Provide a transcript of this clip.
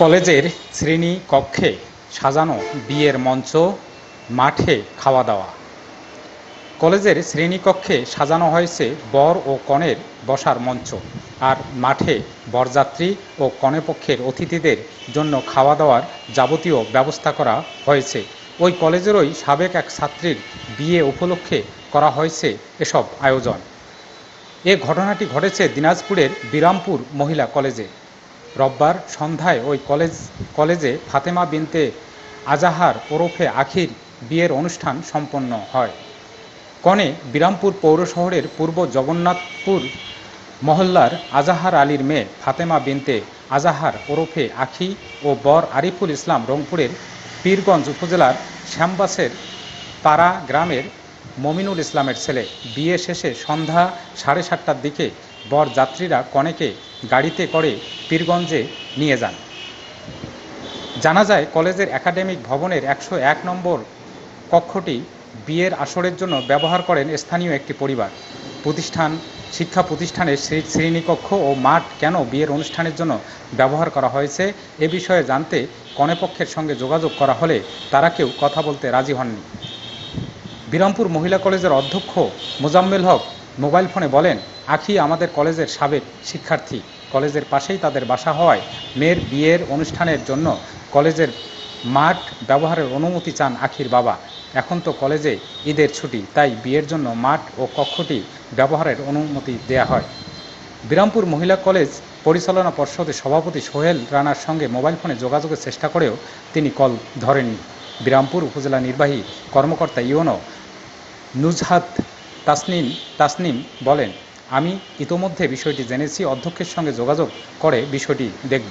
কলেজের শ্রেণি কক্ষে সাজানো বিয়ের মঞ্চ, মাঠে খাওয়া দাওয়া। কলেজের শ্রেণীকক্ষে সাজানো হয়েছে বর ও কনের বসার মঞ্চ আর মাঠে বরযাত্রী ও কনেপক্ষের অতিথিদের জন্য খাওয়া দাওয়ার যাবতীয় ব্যবস্থা করা হয়েছে। ওই কলেজেরই সাবেক এক ছাত্রীর বিয়ে উপলক্ষে করা হয়েছে এসব আয়োজন। এ ঘটনাটি ঘটেছে দিনাজপুরের বিরামপুর মহিলা কলেজে। রোববার সন্ধ্যায় ওই কলেজ, কলেজে ফাতেমা বিনতে আজাহার ওরফে আখির বিয়ের অনুষ্ঠান সম্পন্ন হয়। কনে বিরামপুর পৌর শহরের পূর্ব জগন্নাথপুর মহল্লার আজাহার আলীর মেয়ে ফাতেমা বিনতে আজাহার ওরফে আখি ও বর আরিফুল ইসলাম রংপুরের পীরগঞ্জ উপজেলার শ্যামবাসের পাড়া গ্রামের মমিনুল ইসলামের ছেলে। বিয়ে শেষে সন্ধ্যা সাড়ে সাতটার দিকে বর যাত্রীরা কনেকে গাড়িতে করে পীরগঞ্জে নিয়ে যান। জানা যায়, কলেজের একাডেমিক ভবনের একশো এক নম্বর কক্ষটি বিয়ের আসরের জন্য ব্যবহার করেন স্থানীয় একটি পরিবার। প্রতিষ্ঠান, শিক্ষা প্রতিষ্ঠানের শ্রে- শ্রেণীকক্ষ ও মাঠ কেন বিয়ের অনুষ্ঠানের জন্য ব্যবহার করা হয়েছে এ বিষয়ে জানতে কনেপক্ষের সঙ্গে যোগাযোগ করা হলে তারা কেউ কথা বলতে রাজি হননি। বিরামপুর মহিলা কলেজের অধ্যক্ষ মোজাম্মেল হক মোবাইল ফোনে বলেন আখি আমাদের কলেজের সাবেক শিক্ষার্থী। কলেজের পাশেই তাদের বাসা হওয়ায় মেয়ের বিয়ের অনুষ্ঠানের জন্য কলেজের মাঠ ব্যবহারের অনুমতি চান আখির বাবা। এখন তো কলেজে ঈদের ছুটি, তাই বিয়ের জন্য মাঠ ও কক্ষটি ব্যবহারের অনুমতি দেয়া হয়। বিরামপুর মহিলা কলেজ পরিচালনা পর্ষদের সভাপতি সোহেল রানার সঙ্গে মোবাইল ফোনে যোগাযোগের চেষ্টা করেও তিনি কল ধরেননি। বিরামপুর উপজেলা নির্বাহী কর্মকর্তা ইউনো নুজহাত তাসনিম তাসনিম বলেন আমি ইতোমধ্যে বিষয়টি জেনেছি অধ্যক্ষের সঙ্গে যোগাযোগ করে বিষয়টি দেখব।